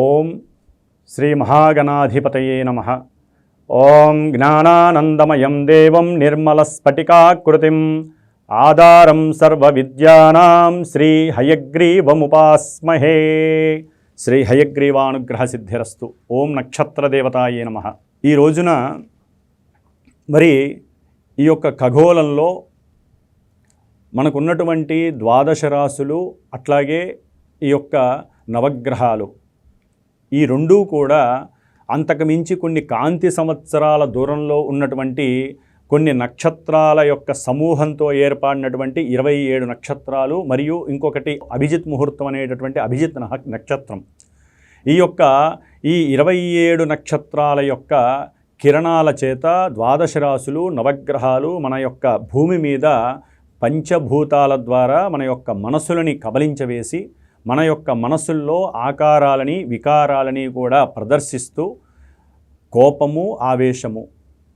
ఓం శ్రీ మహాగణాధిపతయే నమ. ఓం జ్ఞానానందమయం దేవం నిర్మలస్ఫటికాకృతిం ఆధారం సర్వవిద్యానాం శ్రీ హయగ్రీవముపాస్మహే. శ్రీ హయగ్రీవానుగ్రహ సిద్ధిరస్తు ఓం నక్షత్రదేవతాయే నమ. ఈ రోజున మరి ఈ యొక్క ఖగోళంలో మనకున్నటువంటి ద్వాదశ రాశులు అట్లాగే ఈ యొక్క నవగ్రహాలు ఈ రెండూ కూడా అంతకుమించి కొన్ని కాంతి సంవత్సరాల దూరంలో ఉన్నటువంటి కొన్ని నక్షత్రాల యొక్క సమూహంతో ఏర్పడినటువంటి ఇరవై ఏడు నక్షత్రాలు మరియు ఇంకొకటి అభిజిత్ ముహూర్తం అనేటటువంటి అభిజిత్ నహ- నక్షత్రం. ఈ యొక్క ఈ ఇరవై ఏడు నక్షత్రాల యొక్క కిరణాల చేత ద్వాదశ రాశులు నవగ్రహాలు మన యొక్క భూమి మీద పంచభూతాల ద్వారా మన యొక్క మనసులని కబలించవేసి మన యొక్క మనసుల్లో ఆకారాలని వికారాలని కూడా ప్రదర్శిస్తూ కోపము ఆవేశము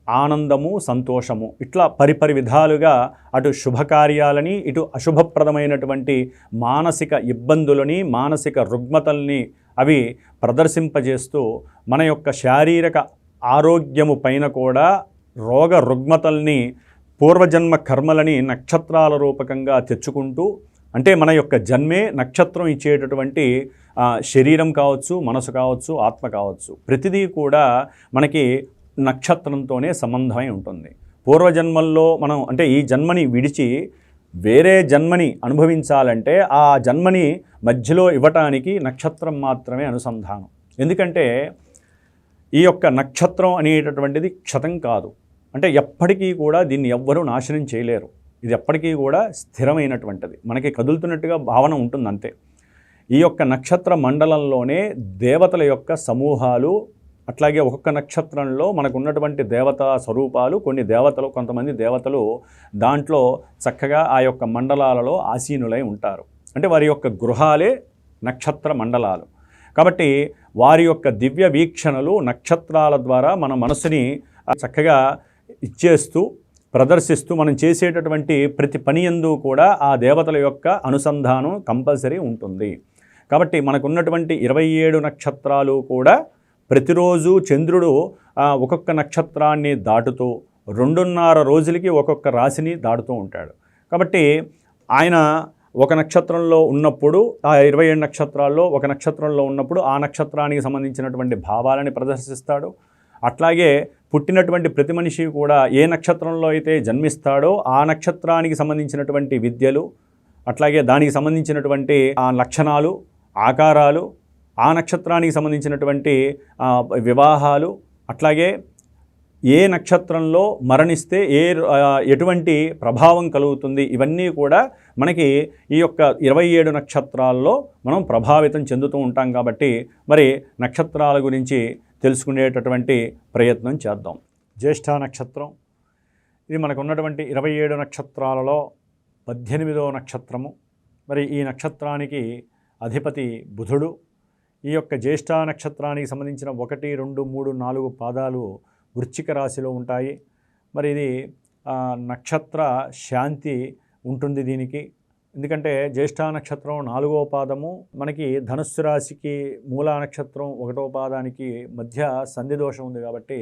ఆనందము సంతోషము ఇట్లా పరిపరి విధాలుగా అటు శుభకార్యాలని ఇటు అశుభప్రదమైనటువంటి మానసిక ఇబ్బందులని మానసిక రుగ్మతల్ని అవి ప్రదర్శింపజేస్తూ మన యొక్క శారీరక ఆరోగ్యము పైన కూడా రోగ రుగ్మతల్ని పూర్వజన్మ కర్మలని నక్షత్రాల రూపకంగా తెచ్చుకుంటూ అంటే మన యొక్క జన్మే నక్షత్రం ఇచ్చేటటువంటి శరీరం కావచ్చు మనసు కావచ్చు ఆత్మ కావచ్చు ప్రతిదీ కూడా మనకి నక్షత్రంతోనే సంబంధమై ఉంటుంది. పూర్వజన్మల్లో మనం అంటే ఈ జన్మని విడిచి వేరే జన్మని అనుభవించాలంటే ఆ జన్మని మధ్యలో ఇవ్వటానికి నక్షత్రం మాత్రమే అనుసంధానం. ఎందుకంటే ఈ యొక్క నక్షత్రం అనేటటువంటిది క్షతం కాదు. అంటే ఎప్పటికీ కూడా దీన్ని ఎవ్వరూ నాశనం చేయలేరు. ఇది ఎప్పటికీ కూడా స్థిరమైనటువంటిది. మనకి కదులుతున్నట్టుగా భావన ఉంటుంది అంతే ఈ యొక్క నక్షత్ర మండలంలోనే దేవతల యొక్క సమూహాలు అట్లాగే ఒక్కొక్క నక్షత్రంలో మనకు ఉన్నటువంటి దేవతా స్వరూపాలు కొన్ని దేవతలు కొంతమంది దేవతలు దాంట్లో చక్కగా ఆ యొక్క మండలాలలో ఆసీనులై ఉంటారు. అంటే వారి యొక్క గృహాలే నక్షత్ర మండలాలు. కాబట్టి వారి యొక్క దివ్య వీక్షణలు నక్షత్రాల ద్వారా మన మనసుని చక్కగా ఇచ్చేస్తూ ప్రదర్శిస్తూ మనం చేసేటటువంటి ప్రతి పని యందు కూడా ఆ దేవతల యొక్క అనుసంధానం కంపల్సరీ ఉంటుంది. కాబట్టి మనకున్నటువంటి ఇరవై ఏడు నక్షత్రాలు కూడా ప్రతిరోజు చంద్రుడు ఒక్కొక్క నక్షత్రాన్ని దాటుతూ రెండున్నర రోజులకి ఒక్కొక్క రాశిని దాటుతూ ఉంటాడు. కాబట్టి ఆయన ఒక నక్షత్రంలో ఉన్నప్పుడు ఆ ఇరవై ఏడు నక్షత్రాల్లో ఒక నక్షత్రంలో ఉన్నప్పుడు ఆ నక్షత్రానికి సంబంధించినటువంటి భావాలని ప్రదర్శిస్తాడు. అట్లాగే పుట్టినటువంటి ప్రతి మనిషి కూడా ఏ నక్షత్రంలో అయితే జన్మిస్తాడో ఆ నక్షత్రానికి సంబంధించినటువంటి విద్యలు అట్లాగే దానికి సంబంధించినటువంటి ఆ లక్షణాలు ఆకారాలు ఆ నక్షత్రానికి సంబంధించినటువంటి వివాహాలు అట్లాగే ఏ నక్షత్రంలో మరణిస్తే ఏ ఎటువంటి ప్రభావం కలుగుతుంది ఇవన్నీ కూడా మనకి ఈ యొక్క ఇరవై ఏడు నక్షత్రాల్లో మనం ప్రభావితం చెందుతూ ఉంటాం కాబట్టి మరి నక్షత్రాల గురించి తెలుసుకునేటటువంటి ప్రయత్నం చేద్దాం. జ్యేష్ఠ నక్షత్రం. ఇది మనకు ఉన్నటువంటి ఇరవై ఏడు నక్షత్రాలలో పద్దెనిమిదవ నక్షత్రము. మరి ఈ నక్షత్రానికి అధిపతి బుధుడు. ఈ యొక్క జ్యేష్ఠ నక్షత్రానికి సంబంధించిన ఒకటి రెండు మూడు నాలుగు పాదాలు వృశ్చిక రాశిలో ఉంటాయి. మరి ఇది నక్షత్ర శాంతి ఉంటుంది దీనికి. ఎందుకంటే జ్యేష్ఠ నక్షత్రం నాలుగో పాదము మనకి ధనుస్సు రాశికి మూలా నక్షత్రం ఒకటో పాదానికి మధ్య సంధి దోషం ఉంది కాబట్టి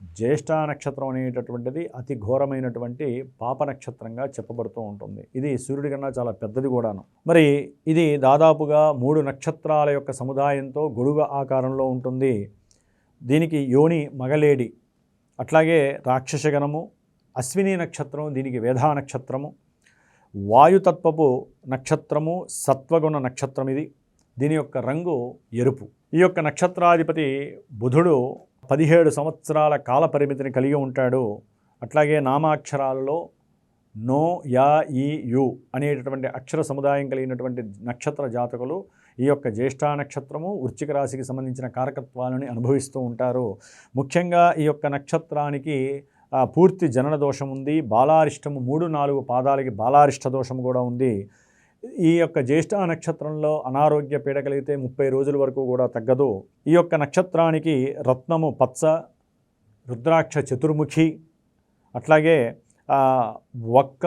జ్యేష్ఠ నక్షత్రం అనేటటువంటిది అతి ఘోరమైనటువంటి పాప నక్షత్రంగా చెప్పబడుతూ ఉంటుంది. ఇది సూర్యుడి కన్నా చాలా పెద్దది కూడాను. మరి ఇది దాదాపుగా మూడు నక్షత్రాల యొక్క సముదాయంతో గొడుగు ఆకారంలో ఉంటుంది. దీనికి యోని మగలేడి అట్లాగే రాక్షసగణము అశ్విని నక్షత్రం దీనికి వేధా నక్షత్రము వాయుతత్వపు నక్షత్రము సత్వగుణ నక్షత్రం ఇది దీని యొక్క రంగు ఎరుపు. ఈ యొక్క నక్షత్రాధిపతి బుధుడు పదిహేడు సంవత్సరాల కాల పరిమితిని కలిగి ఉంటాడు. అట్లాగే నామాక్షరాలలో నో యా ఈ యు అనేటటువంటి అక్షర సముదాయం కలిగినటువంటి నక్షత్ర జాతకులు ఈ యొక్క జ్యేష్ఠ నక్షత్రము వృశ్చిక రాశికి సంబంధించిన కారకత్వాలని అనుభవిస్తూ ఉంటారు. ముఖ్యంగా ఈ యొక్క నక్షత్రానికి పూర్తి జనన దోషం ఉంది. బాలారిష్టము మూడు నాలుగు పాదాలకి బాలారిష్ట దోషం కూడా ఉంది. ఈ యొక్క జ్యేష్ఠ నక్షత్రంలో అనారోగ్య పీడ కలిగితే ముప్పై రోజుల వరకు కూడా తగ్గదు. ఈ యొక్క నక్షత్రానికి రత్నము పచ్చ రుద్రాక్ష చతుర్ముఖి అట్లాగే ఒక్క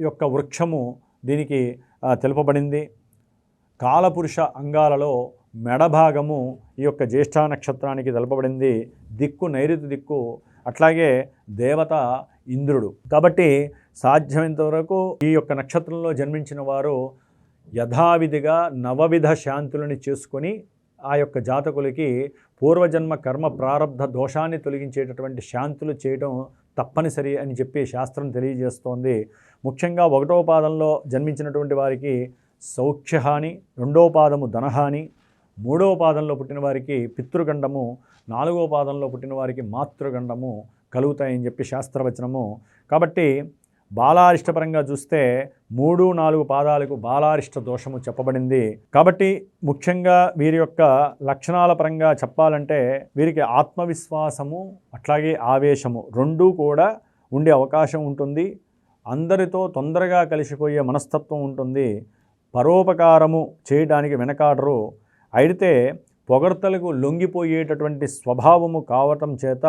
యొక్క వృక్షము దీనికి తెలుపబడింది. కాలపురుష అంగాలలో మెడ భాగము ఈ యొక్క జ్యేష్ఠ నక్షత్రానికి తెలపబడింది. దిక్కు నైరుతి దిక్కు అట్లాగే దేవత ఇంద్రుడు. కాబట్టి సాధ్యమైనంతవరకు ఈ యొక్క నక్షత్రంలో జన్మించిన వారు యథావిధిగా నవవిధ శాంతులని చేసుకొని ఆ యొక్క జాతకులకి పూర్వజన్మ కర్మ ప్రారంధ దోషాన్ని తొలగించేటటువంటి శాంతులు చేయడం తప్పనిసరి అని చెప్పి శాస్త్రం తెలియజేస్తోంది. ముఖ్యంగా ఒకటో పాదంలో జన్మించినటువంటి వారికి సౌఖ్యహాని రెండో పాదము ధనహాని మూడవ పాదంలో పుట్టిన వారికి పితృగండము నాలుగవ పాదంలో పుట్టిన వారికి మాతృగండము కలుగుతాయని చెప్పి శాస్త్రవచనము. కాబట్టి బాలారిష్టపరంగా చూస్తే మూడు నాలుగు పాదాలకు బాలారిష్ట దోషము చెప్పబడింది. కాబట్టి ముఖ్యంగా వీరి యొక్క లక్షణాల పరంగా చెప్పాలంటే వీరికి ఆత్మవిశ్వాసము అట్లాగే ఆవేశము రెండూ కూడా ఉండే అవకాశం ఉంటుంది. అందరితో తొందరగా కలిసిపోయే మనస్తత్వం ఉంటుంది. పరోపకారము చేయడానికి వెనకాడరు. అయితే పొగడ్తలకు లొంగిపోయేటటువంటి స్వభావము కావటం చేత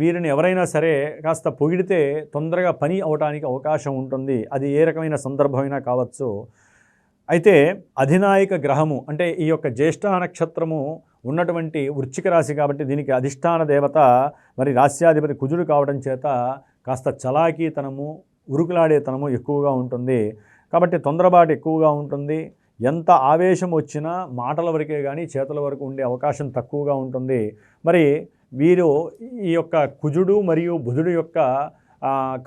వీరిని ఎవరైనా సరే కాస్త పొగిడితే తొందరగా పని అవటానికి అవకాశం ఉంటుంది. అది ఏ రకమైన సందర్భమైనా కావచ్చు. అయితే అధినాయక గ్రహము అంటే ఈ యొక్క జ్యేష్ఠ నక్షత్రము ఉన్నటువంటి వృచ్చిక రాశి కాబట్టి దీనికి అధిష్టాన దేవత మరి రాస్యాధిపతి కుజుడు కావడం చేత కాస్త చలాకీతనము ఉరుకులాడేతనము ఎక్కువగా ఉంటుంది. కాబట్టి తొందరబాటు ఎక్కువగా ఉంటుంది. ఎంత ఆవేశం వచ్చినా మాటల వరకే కానీ చేతుల వరకు ఉండే అవకాశం తక్కువగా ఉంటుంది. మరి వీరు ఈ యొక్క కుజుడు మరియు బుధుడు యొక్క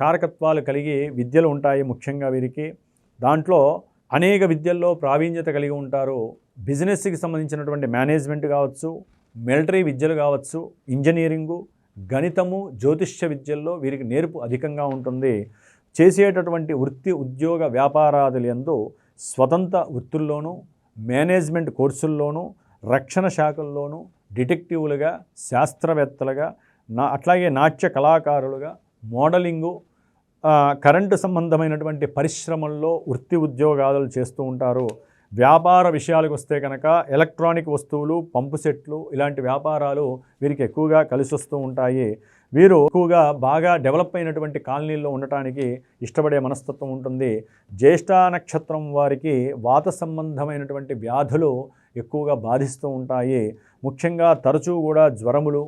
కారకత్వాలు కలిగి విద్యలు ఉంటాయి ముఖ్యంగా వీరికి. దాంట్లో అనేక విద్యల్లో ప్రావీణ్యత కలిగి ఉంటారు. బిజినెస్కి సంబంధించినటువంటి మేనేజ్మెంట్ కావచ్చు మిలిటరీ విద్యలు కావచ్చు ఇంజనీరింగు గణితము జ్యోతిష్య విద్యల్లో వీరికి నేర్పు అధికంగా ఉంటుంది. చేసేటటువంటి వృత్తి ఉద్యోగ వ్యాపారాదులు ఎందు స్వతంత్ర వృత్తుల్లోనూ మేనేజ్మెంట్ కోర్సుల్లోనూ రక్షణ శాఖల్లోనూ డిటెక్టివ్లుగా శాస్త్రవేత్తలుగా నా అట్లాగే నాట్య కళాకారులుగా మోడలింగు కరెంటు సంబంధమైనటువంటి పరిశ్రమల్లో వృత్తి ఉద్యోగాలు చేస్తూ ఉంటారు. వ్యాపార విషయాలకు వస్తే కనుక ఎలక్ట్రానిక్ వస్తువులు పంపు సెట్లు ఇలాంటి వ్యాపారాలు వీరికి ఎక్కువగా కలిసి వస్తూ ఉంటాయి. వీరు ఎక్కువగా బాగా డెవలప్ అయినటువంటి కాలనీల్లో ఉండటానికి ఇష్టపడే మనస్తత్వం ఉంటుంది. జ్యేష్ఠ నక్షత్రం వారికి వాత సంబంధమైనటువంటి వ్యాధులు ఎక్కువగా బాధిస్తూ ఉంటాయి. ముఖ్యంగా తరచూ కూడా జ్వరములు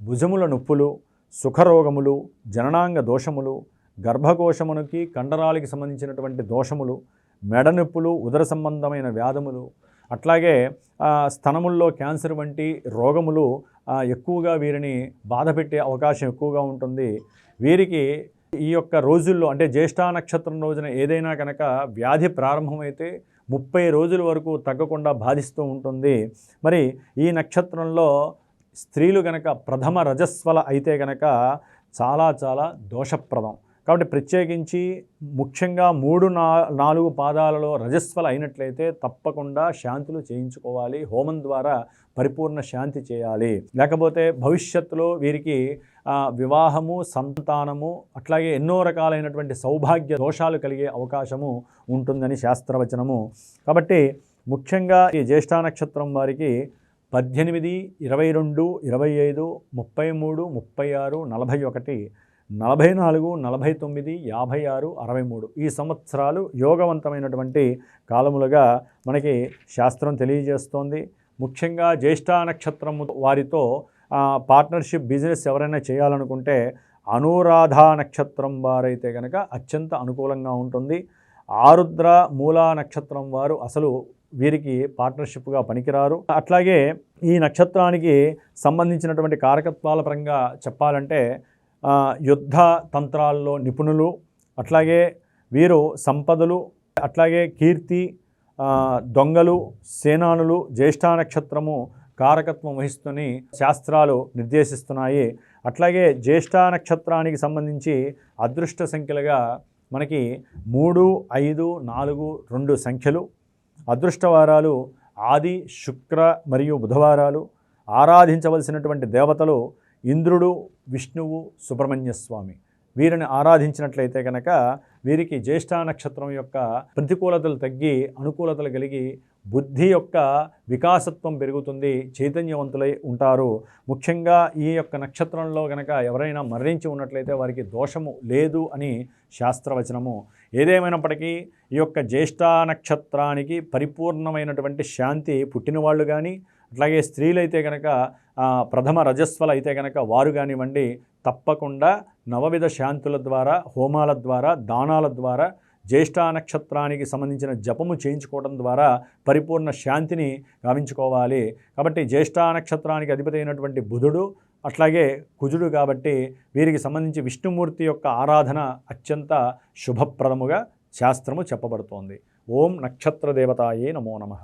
భుజముల నొప్పులు సుఖరోగములు జననాంగ దోషములు గర్భకోశమునికి కండరాలకి సంబంధించినటువంటి దోషములు మెడ నొప్పులు ఉదర సంబంధమైన వ్యాధములు అట్లాగే స్తనముల్లో క్యాన్సర్ వంటి రోగములు ఎక్కువగా వీరిని బాధ పెట్టే అవకాశం ఎక్కువగా ఉంటుంది. వీరికి ఈ యొక్క రోజుల్లో అంటే జ్యేష్ఠ నక్షత్రం రోజున ఏదైనా కనుక వ్యాధి ప్రారంభమైతే ముప్పై రోజుల వరకు తగ్గకుండా బాధిస్తూ ఉంటుంది. మరి ఈ నక్షత్రంలో స్త్రీలు గనక ప్రథమ రజస్వల అయితే గనక చాలా చాలా దోషప్రదం. కాబట్టి ప్రత్యేకించి ముఖ్యంగా మూడు నా నాలుగు పాదాలలో రజస్వల అయినట్లయితే తప్పకుండా శాంతులు చేయించుకోవాలి. హోమం ద్వారా పరిపూర్ణ శాంతి చేయాలి. లేకపోతే భవిష్యత్తులో వీరికి వివాహము సంతానము అట్లాగే ఎన్నో రకాలైనటువంటి సౌభాగ్య దోషాలు కలిగే అవకాశము ఉంటుందని శాస్త్రవచనము. కాబట్టి ముఖ్యంగా ఈ జ్యేష్ఠ నక్షత్రం వారికి పద్దెనిమిది ఇరవై రెండు ఇరవై ఐదు ముప్పై మూడు ముప్పై ఆరు నలభై ఒకటి నలభై నాలుగు నలభై తొమ్మిది యాభై ఆరు అరవై మూడు ఈ సంవత్సరాలు యోగవంతమైనటువంటి కాలములుగా మనకి శాస్త్రం తెలియజేస్తోంది. ముఖ్యంగా జ్యేష్ఠ నక్షత్రము వారితో పార్ట్నర్షిప్ బిజినెస్ ఎవరైనా చేయాలనుకుంటే అనురాధ నక్షత్రం వారైతే కనుక అత్యంత అనుకూలంగా ఉంటుంది. ఆరుద్ర మూలా నక్షత్రం వారు అసలు వీరికి పార్ట్నర్షిప్గా పనికిరారు. అట్లాగే ఈ నక్షత్రానికి సంబంధించినటువంటి కారకత్వాల పరంగా చెప్పాలంటే యుద్ధ తంత్రాల్లో నిపుణులు అట్లాగే వీరు సంపదలు అట్లాగే కీర్తి దొంగలు సేనానులు జ్యేష్ఠ నక్షత్రము కారకత్వం వహిస్తుని శాస్త్రాలు నిర్దేశిస్తున్నాయి. అట్లాగే జ్యేష్ఠ నక్షత్రానికి సంబంధించి అదృష్ట సంఖ్యలుగా మనకి మూడు ఐదు నాలుగు రెండు సంఖ్యలు అదృష్టవారాలు ఆది శుక్ర మరియు బుధవారాలు ఆరాధించవలసినటువంటి దేవతలు ఇంద్రుడు విష్ణువు సుబ్రహ్మణ్య స్వామి. వీరిని ఆరాధించినట్లయితే కనుక వీరికి జ్యేష్ఠ నక్షత్రం యొక్క ప్రతికూలతలు తగ్గి అనుకూలతలు కలిగి బుద్ధి యొక్క వికాసత్వం పెరుగుతుంది చైతన్యవంతులై ఉంటారు. ముఖ్యంగా ఈ యొక్క నక్షత్రంలో కనుక ఎవరైనా మరణించి ఉన్నట్లయితే వారికి దోషము లేదు అని శాస్త్రవచనము. ఏదేమైనప్పటికీ ఈ యొక్క జ్యేష్ఠ నక్షత్రానికి పరిపూర్ణమైనటువంటి శాంతి పుట్టినవాళ్ళు కానీ అట్లాగే స్త్రీలైతే కనుక ప్రథమ రజస్వలు అయితే కనుక వారు కానివ్వండి తప్పకుండా నవవిధ శాంతుల ద్వారా హోమాల ద్వారా దానాల ద్వారా జ్యేష్ఠా నక్షత్రానికి సంబంధించిన జపము చేయించుకోవడం ద్వారా పరిపూర్ణ శాంతిని గావించుకోవాలి. కాబట్టి జ్యేష్ఠా నక్షత్రానికి అధిపతి అయినటువంటి బుధుడు అట్లాగే కుజుడు కాబట్టి వీరికి సంబంధించి విష్ణుమూర్తి యొక్క ఆరాధన అత్యంత శుభప్రదముగా శాస్త్రము చెప్పబడుతోంది. ఓం నక్షత్ర దేవతాయే నమో నమ.